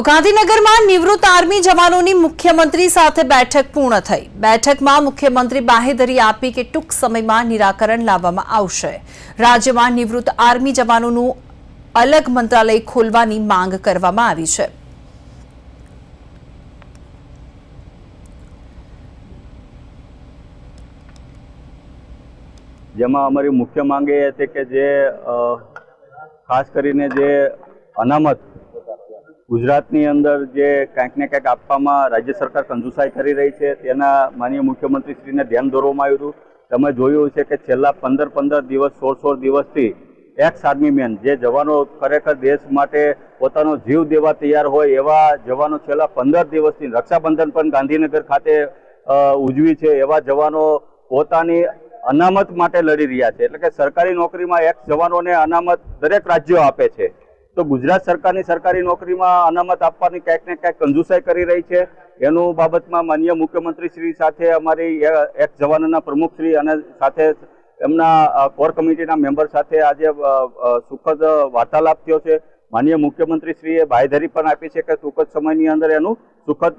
તો ગાંધીનગરમાં નિવૃત્ત આર્મી જવાનોની મુખ્યમંત્રી સાથે બેઠક પૂર્ણ થઈ. બેઠકમાં મુખ્યમંત્રી બાહેધરી આપી કે ટૂંક સમયમાં નિરાકરણ લાવવામાં આવશે. રાજ્યમાં નિવૃત્ત આર્મી જવાનોનું અલગ મંત્રાલય ખોલવાની માંગ કરવામાં આવી છે. જેમાં અમારી મુખ્ય માંગ એ હતી કે જે ખાસ કરીને જે અનામત ગુજરાતની અંદર જે કાંઈક ને કાંઈક આપવામાં રાજ્ય સરકાર કંજુસાઈ કરી રહી છે, તેના માનીય મુખ્યમંત્રીશ્રીને ધ્યાન દોરવામાં આવ્યું હતું. તમે જોયું છે કે છેલ્લા પંદર પંદર દિવસ, સોળ સોળ દિવસથી એક્સ આર્મી મેન, જે જવાનો ખરેખર દેશ માટે પોતાનો જીવ દેવા તૈયાર હોય, એવા જવાનો છેલ્લા પંદર દિવસથી, રક્ષાબંધન પણ ગાંધીનગર ખાતે ઉજવી છે, એવા જવાનો પોતાની અનામત માટે લડી રહ્યા છે. એટલે કે સરકારી નોકરીમાં એક્સ જવાનોને અનામત દરેક રાજ્યો આપે છે. તો ગુજરાત સરકારની સરકારી નોકરીમાં અનામત આપવાની ક્યાંક ને ક્યાંક કંજુસાઈ કરી રહી છે. એનું બાબતમાં માનીય મુખ્યમંત્રી શ્રી સાથે અમારી એક જવાનોના પ્રમુખશ્રી અને સાથે એમના કોર કમિટીના મેમ્બર સાથે આજે સુખદ વાર્તાલાપ થયો છે. માનનીય મુખ્યમંત્રીશ્રીએ બાંયધરી પણ આપી છે કે જ સમયની અંદર એનું સુખદ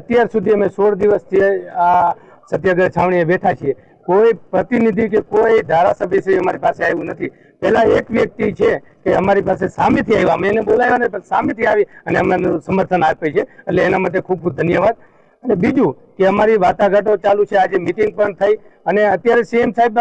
અત્યાર સુધી અમે સોળ દિવસથી આ સત્યાગ્રહ છાવણીએ બેઠા છીએ. કોઈ પ્રતિનિધિ કે કોઈ ધારાસભ્ય છે અમારી પાસે આવ્યું નથી. પેલા એક વ્યક્તિ છે કે અમારી પાસે સામેથી આવ્યા. અમે એને બોલાવ્યા ને પણ સામેથી આવી અને અમને સમર્થન આપે છે. એટલે એના માટે ખૂબ ખૂબ ધન્યવાદ. અને બીજું કે અમારી વાટાઘાટો ચાલુ છે. આજે મિટિંગ પણ થઈ અને અત્યારે સીએમ સાહેબ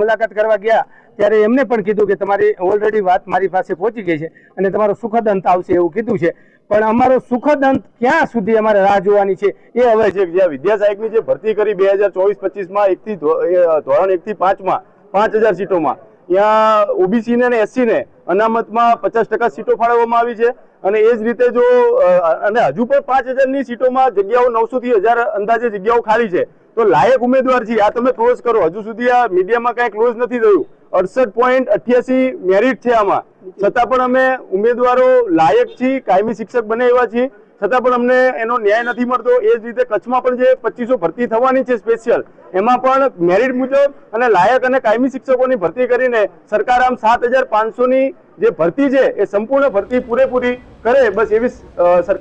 મુલાકાત કરવા ગયા. ત્યારે એમને પણ કીધું કે તમારી ઓલરેડી વાત મારી પાસે પહોંચી ગઈ છે અને તમારો સુખદ અંત આવશે એવું કીધું છે. પણ અમારો સુખદ અંત ક્યાં સુધી અમારે રાહ જોવાની છે? એ હવે છે કે જે વિદ્યા સાહેબની જે ભરતી કરી બે હજાર ચોવીસ પચીસમાં એકથી ધોરણ એકથી પાંચમાં, પાંચ હજાર સીટોમાં. ત્યાં ઓબીસીને અને એસસી ને અનામતમાં પચાસ ટકા સીટો ફાળવવામાં આવી છે. અને એ જ રીતે જો અને હજુ પણ પાંચ હજારની સીટોમાં જગ્યાઓ નવસોથી હજાર અંદાજે જગ્યાઓ ખાલી છે. તો લાયક ઉમેદવાર છે આ તમે ક્લોઝ કરો. હજુ સુધી આ મીડિયામાં કાંઈ ક્લોઝ નથી થયું. અડસઠ પોઈન્ટ અઠ્યાસી મેરિટ છે આમાં. છતાં પણ અમે ઉમેદવારો લાયક છીએ કાયમી શિક્ષક બને એવા છીએ. છતાં પણ અમને એનો ન્યાય નથી મળતો. એ જ રીતે કચ્છમાં પણ જે પચીસો ભરતી થવાની છે સ્પેશિયલ એમાં પણ મેરિટ મુજબ અને લાયક અને કાયમી શિક્ષકોની ભરતી કરીને સરકાર આમ સાત હજાર પાંચસોની જે ભરતી છે એ સંપૂર્ણ ભરતી પૂરેપૂરી કરે. બસ એવી અ, સર